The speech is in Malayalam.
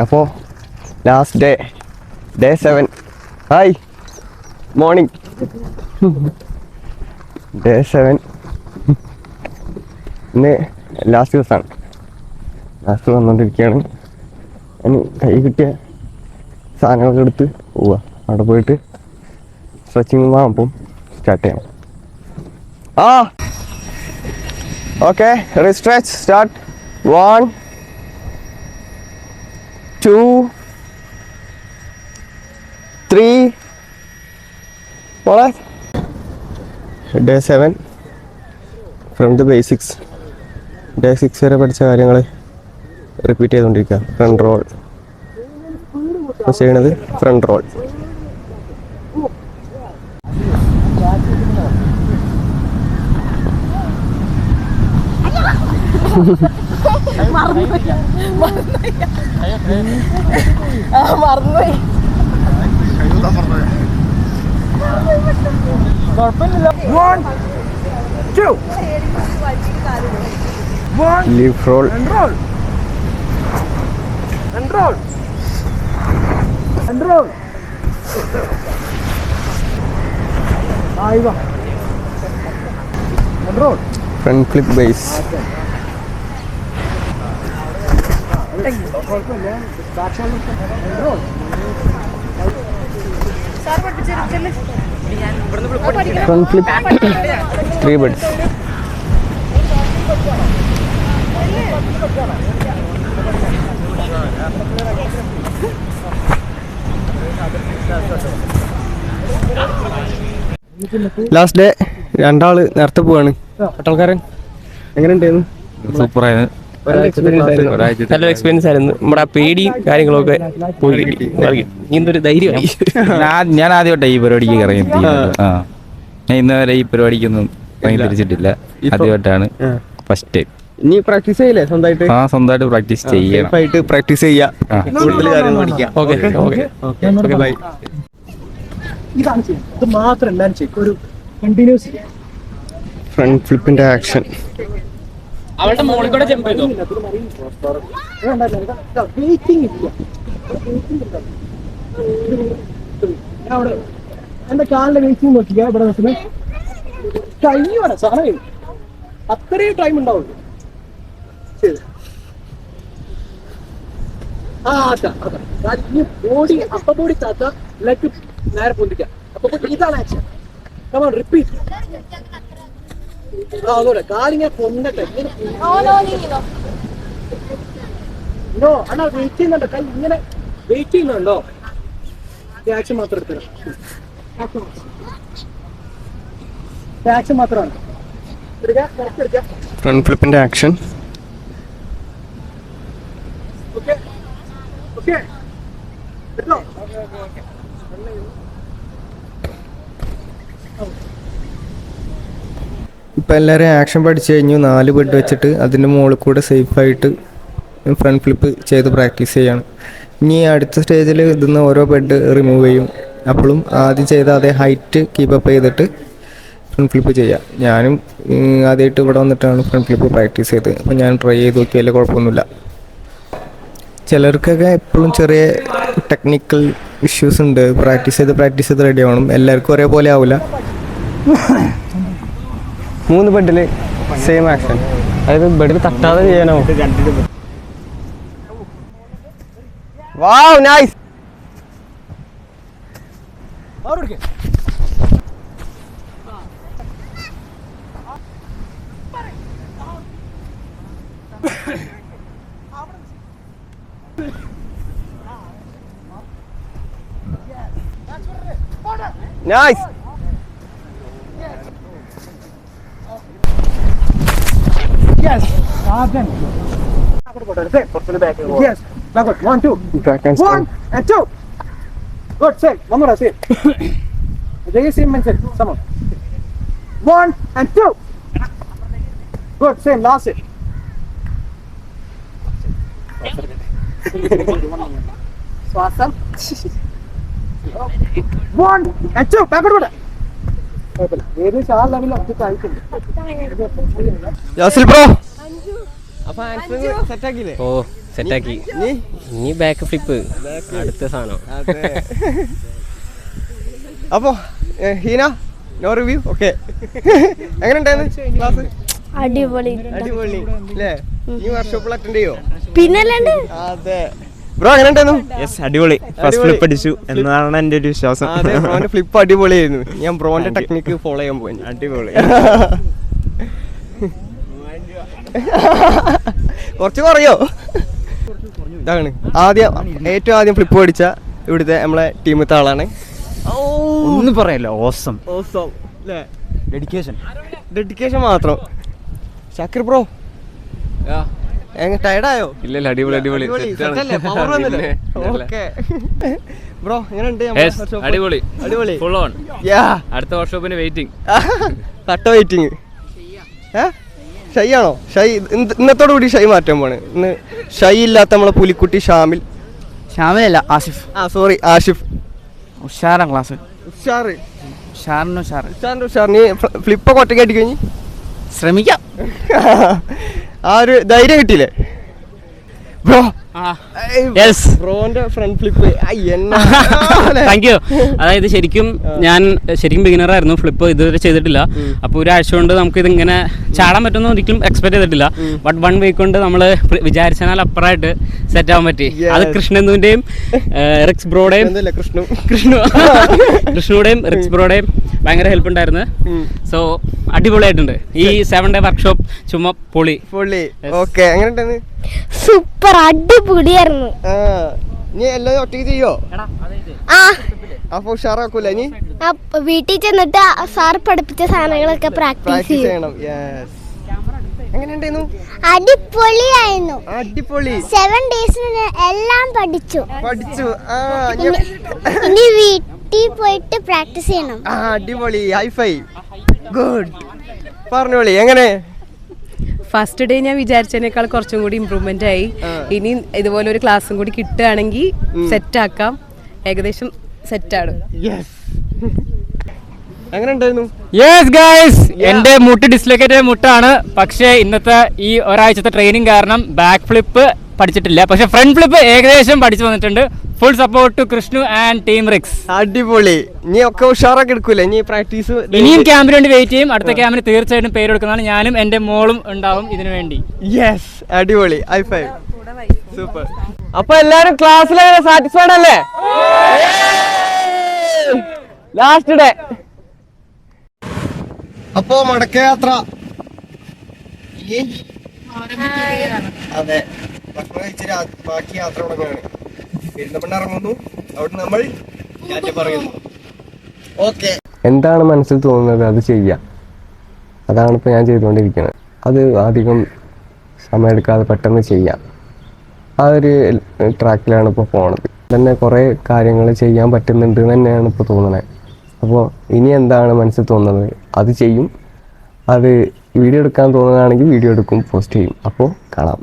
അപ്പോൾ last day day seven hi morning day seven ഇന്ന് ലാസ്റ്റ് ദിവസമാണ് ലാസ്റ്റ് വന്നുകൊണ്ടിരിക്കുകയാണ് ഇനി കൈ കിട്ടിയ സാധനങ്ങളൊക്കെ എടുത്ത് പോവുക അവിടെ പോയിട്ട് സ്ട്രെച്ചിങ് വാങ്ങുമ്പം സ്റ്റാർട്ട് ചെയ്യണം. ആ! Okay restretch start one two three മോളെ day seven from the basics. Day six വരെ പഠിച്ച കാര്യങ്ങൾ റിപ്പീറ്റ് ചെയ്തുകൊണ്ടിരിക്കുക ഫ്രണ്ട് റോൾ ചെയ്യണത്? ഫ്രണ്ട് റോൾ മറന്നുപോയി One, two, one, leave roll and roll. And roll. And roll. ആയി വാ. And roll. Front flip base front flip three beds last day രണ്ടാൾ നേരത്തെ പോവാണ്. പട്ടാൾക്കാരൻ എങ്ങനെ ഉണ്ടായിരുന്നു സൂപ്പറായിരുന്നു. നല്ലൊരു എക്സ്പീരിയൻസ് ആയിരുന്നു. നമ്മുടെ ആ പേടിയും കാര്യങ്ങളൊക്കെ പോയി. ഇന്നൊരു ധൈര്യമായി. ഞാൻ ഞാൻ ആദ്യമായിട്ടാണ് ഈ പരിപാടിക്ക് ഇറങ്ങി. ഞാൻ ഇന്ന് വരെ ഈ പരിപാടിക്കൊന്നും തിരിച്ചിട്ടില്ല. ആദ്യമായിട്ടാണ് ഫസ്റ്റ് ടൈം നീ പ്രാക്ടീസ് ചെയ്യില്ലേ സ്വന്തമായിട്ട്? ആ സ്വന്തമായിട്ട് പ്രാക്ടീസ് ചെയ്യണം. ആയിട്ട് പ്രാക്ടീസ് ചെയ്യാം. കൂടുതൽ കാര്യങ്ങൾ പഠിക്കാം. Okay okay. Okay bye. ഇതാണ് ചെയ്യുന്നത്. ഇത് മാത്രം എല്ലാവരും ചെയ്യും ഒരു കണ്ടിന്യൂസ് ഫ്രണ്ട് ഫ്ലിപ്പിന്റെ ആക്ഷൻ അവളുടെ മോളിൽ കൂടെ ജമ്പ് ചെയ്തോ? എന്റെ കാലിന്റെ വെയിറ്റിംഗ് നോക്കിയാ ഇവിടെ കഴിഞ്ഞു വേണം സാധനം അത്രയും ടൈം ഉണ്ടാവുള്ളൂ ശരി ആ അതാ അതാ ഈ ബോഡി അപ്പ ബോഡി താത്ത ലെഗ് നേരെ പൊന്തിക്കാം അപ്പൊ ഇതാണ് ആക്ഷൻ കമാൺ റിപ്പീറ്റ് അതുപോലെ കാലിങ്ങനെ ഇങ്ങനെ നോ അണ്ണാ വെയിറ്റ് ചെയ്യുന്നുണ്ടോ? കൈ ഇങ്ങനെ വെയിറ്റ് ചെയ്യുന്നുണ്ടോ? ആക്ഷൻ മാത്രം എടുത്തരാം. ആക്ഷൻ മാത്രമാണ്. ഫ്രണ്ട് ഫ്ലിപ്പിന്റെ ആക്ഷൻ ഓക്കെ ഓക്കെ എടുത്തോ? ഇപ്പം എല്ലാവരും ആക്ഷൻ പഠിച്ചു കഴിഞ്ഞു. നാല് ബെഡ് വെച്ചിട്ട് അതിന്റെ മുകളിൽ കൂടെ സേഫായിട്ട് ഫ്രണ്ട് ഫ്ലിപ്പ് ചെയ്ത് പ്രാക്ടീസ് ചെയ്യാണ്. ഇനി അടുത്ത സ്റ്റേജിൽ ഇതിന്ന് ഓരോ ബെഡ് റിമൂവ് ചെയ്യും. അപ്പോഴും ആദ്യം ചെയ്ത അതേ ഹൈറ്റ് കീപ്പപ്പ് ചെയ്തിട്ട് ഫ്രണ്ട് ഫ്ലിപ്പ് ചെയ്യാം. ഞാനും ആദ്യമായിട്ട് ഇവിടെ വന്നിട്ടാണ് ഫ്രണ്ട് ഫ്ലിപ്പ് പ്രാക്ടീസ് ചെയ്തത്. അപ്പോൾ ഞാൻ ട്രൈ ചെയ്ത് നോക്കിയാൽ കുഴപ്പമൊന്നുമില്ല. ചിലർക്കൊക്കെ എപ്പോഴും ചെറിയ ടെക്നിക്കൽ ഇഷ്യൂസ് ഉണ്ട്. പ്രാക്ടീസ് ചെയ്ത് പ്രാക്ടീസ് ചെയ്ത് റെഡി ആവണം. എല്ലാവർക്കും ഒരേപോലെ ആവില്ല മൂന്ന് ബെഡിൽ സെയിം ആക്ഷൻ അതായത് ബെഡിൽ തട്ടാതെ ചെയ്യാനോ? Wow nice. Nice Yes. Again. Yes. Backward. One, two. Back and One and two. Good. Say. One more. Say. Jay same mindset. Someone. One and two. Good. Same. Last it. Swasam. One and two. Backward. വിടാം ബ്രോ. ഓ സെറ്റാക്കി. നീ ഇനി? ബാക്ക് ഫ്ലിപ്പ് അടുത്ത സാധനം. അതെ. അപ്പോ ഹീന നോ റിവ്യൂ ഓക്കെ എങ്ങനെ ഉണ്ടായിരുന്നു ക്ലാസ്? അടിപൊളി. അടിപൊളി. അല്ലേ ഈ വർക്ക്ഷോപ്പിൽ അറ്റൻഡ് ചെയ്യോ? പിന്നല്ലാണ്ട്? അതെ. ബ്രോ അങ്ങനെ ഉണ്ടായിരുന്നു യെസ് അടിപൊളി. ഫസ്റ്റ് ഫ്ലിപ്പ് അടിച്ചു എന്നാണ് എന്റെ ഒരു വിശ്വാസം. അതെ ബ്രോന്റെ ഫ്ലിപ്പ് അടിപൊളിയായിരുന്നു. ഞാൻ ബ്രോന്റെ ടെക്നിക്ക് ഫോളോ ചെയ്യാൻ പോയി അടിപൊളി. കുറച്ച് കുറയോ? ഇതാണ്. ആദ്യം ഏറ്റവും ആദ്യം ഫ്ലിപ്പ് അടിച്ച ഇവിടുത്തെ നമ്മളെ ടീമത്തെ ആളാണ്. ഒന്നും പറയല്ലോ ഓസം ഓസം ഡെഡിക്കേഷൻ ഡെഡിക്കേഷൻ മാത്രം. ഷാക്കിർ ബ്രോ. ടയർഡായോ ഇല്ല അടിപൊളി അടിപൊളി. ബ്രോ എങ്ങനെയുണ്ട് അടിപൊളി. അടിപൊളി. ഫുൾ ഓൺ യാ അടുത്ത വർക്ക്ഷോപ്പിന് വെയിറ്റിംഗ് കട്ട വെയിറ്റിംഗ് ഏ? ഷൈ ആണോ ഷൈ ഇന്ന് ഇന്നത്തോടു കൂടി ഷൈ മാറ്റാൻ പോണ് ഇന്ന് ഷൈ ഇല്ലാത്ത നമ്മളെ പുലിക്കുട്ടി ഷാമിൽ. ശ്യാമലല്ല ആസിഫ്. ആ സോറി ആഷിഫ് ഉഷാറാ ക്ലാസ്. ഉഷാറ്. ഉഷാറിന് ഉഷാറ്. ഉഷാറിന് ഉഷാറിന് നീ ഫ്ലിപ്പൊക്കെ ഒറ്റയ്ക്ക് അടിക്കഴിഞ്ഞ് ശ്രമിക്കാം. ആ ഒരു ധൈര്യം കിട്ടിയില്ലേ? ബ്രോ ബ്രോന്റെ ഫ്രണ്ട് ഫ്ലിപ്പ് എന്നാ? താങ്ക് യു അതായത് ശരിക്കും ഞാൻ ശരിക്കും ബിഗിനർ ആയിരുന്നു. ഫ്ലിപ്പ് ഇതുവരെ ചെയ്തിട്ടില്ല. അപ്പോൾ ഒരാഴ്ച കൊണ്ട് നമുക്ക് ഇതിങ്ങനെ ചാടാൻ പറ്റുമെന്ന് ഒരിക്കലും എക്സ്പെക്ട് ചെയ്തിട്ടില്ല. ബട്ട് വൺ വീക്ക് കൊണ്ട് നമ്മൾ വിചാരിച്ചാൽ അപ്പുറമായിട്ട് സെറ്റ് ആവാൻ പറ്റി. അത് കൃഷ്ണന്ദുവിന്റെയും റിക്സ് ബ്രോയുടെയും കൃഷ്ണു. കൃഷ്ണു. കൃഷ്ണുടെയും റിക്സ് ബ്രോയുടെയും ഭയങ്കര ഹെൽപ്പ് ഉണ്ടായിരുന്നു. സോ അടിപൊളിയായിട്ടുണ്ട്. ഈ സെവൻ ഡേ വർക്ക്ഷോപ്പ് ചുമ്മാ പൊളി. പൊളി. ഓക്കെ എങ്ങനെ സൂപ്പർ അടിപൊളിയായിരുന്നു. ആ നീ എല്ലാം ഒറ്റയ്ക്ക് ചെയ്യോ? ആ. അപ്പൊ ഉഷാറാക്കൂല നീ ആ, വീട്ടിൽ ചെന്നിട്ട് സാർ പഠിപ്പിച്ച സാധനങ്ങളൊക്കെ പ്രാക്ടീസ് പ്രാക്ടീസ് ചെയ്യും. ചെയ്യണം എങ്ങനെയുണ്ടായിരുന്നു? അടിപൊളിയായിരുന്നു. അടിപൊളി. സെവൻ ഡേയ്സിന് എല്ലാം പഠിച്ചു. പഠിച്ചു. ആ ഇനി വീട്ടിൽ പോയിട്ട് പ്രാക്ടീസ് ചെയ്യണം. ആ അടിപൊളി. ഹൈഫൈ ഗുഡ് പറഞ്ഞോളി എങ്ങനെ? ഫസ്റ്റ് ഡേ ഞാൻ വിചാരിച്ചതിനേക്കാൾ കുറച്ചും കൂടി ഇമ്പ്രൂവ്മെന്റ് ആയി. ഇനി ഇതുപോലെ ഒരു ക്ലാസ്സും കൂടി കിട്ടുകയാണെങ്കിൽ സെറ്റ് ആക്കാം. ഏകദേശം സെറ്റാണ് ഉണ്ടായിരുന്നു യെസ് ഗൈസ് എന്റെ മുട്ട് ഡിസ്ലൊക്കേറ്റ് മുട്ടാണ്. പക്ഷേ ഇന്നത്തെ ഈ ഒരാഴ്ചത്തെ ട്രെയിനിങ് കാരണം ബാക്ക് ഫ്ലിപ്പ് പഠിച്ചിട്ടില്ല. പക്ഷെ ഫ്രണ്ട് ഫ്ലിപ്പ് ഏകദേശം പഠിച്ചു വന്നിട്ടുണ്ട്. Full support to Krishnu and team റിക്സ് അടിപൊളി. നീ ഒക്കെ ഉഷാറൊക്കെ എടുക്കൂലേ? നീ പ്രാക്ടീസ് ഇനിയും ക്യാമ്പിന് വേണ്ടി വെയിറ്റ് ചെയ്യും. അടുത്ത ക്യാമ്പിന് തീർച്ചയായിട്ടും പേര് കൊടുക്കുന്നതാണ് ഞാനും എന്റെ മോളും ഉണ്ടാവും ഇതിനു വേണ്ടി. യെസ് അടിപൊളി. ഐ ഫൈവ് സൂപ്പർ അപ്പൊ എല്ലാരും ക്ലാസ്സിലെ സാറ്റിസ്ഫൈഡ് അല്ലേ? ലാസ്റ്റ് ഡേ അപ്പോ മടക്കയാത്ര. യാത്ര അതെ. ഭക്ഷണം കഴിച്ച് രാ- ബാക്കി യാത്ര തുടങ്ങുകയാണ്. പെരുന്തമണ്ണ ഇറങ്ങുന്നു. അവിടെ നമ്മൾ പറയുന്നു ഓക്കെ. എന്താണ് മനസ്സിൽ തോന്നുന്നത് അത് ചെയ്യാം അതാണ് ഇപ്പോൾ ഞാൻ ചെയ്തുകൊണ്ടിരിക്കുന്നത്. അത് അധികം സമയമെടുക്കാതെ പെട്ടെന്ന് ചെയ്യാം ആ ഒരു ട്രാക്കിലാണ് ഇപ്പോൾ പോണത്. തന്നെ കുറേ കാര്യങ്ങൾ ചെയ്യാൻ പറ്റുന്നുണ്ട് തന്നെയാണ് ഇപ്പോൾ തോന്നുന്നത്. അപ്പോൾ ഇനി എന്താണ് മനസ്സിൽ തോന്നുന്നത്? അത് ചെയ്യും. അത് വീഡിയോ എടുക്കാൻ തോന്നുകയാണെങ്കിൽ വീഡിയോ എടുക്കും പോസ്റ്റ് ചെയ്യും. അപ്പോൾ കാണാം.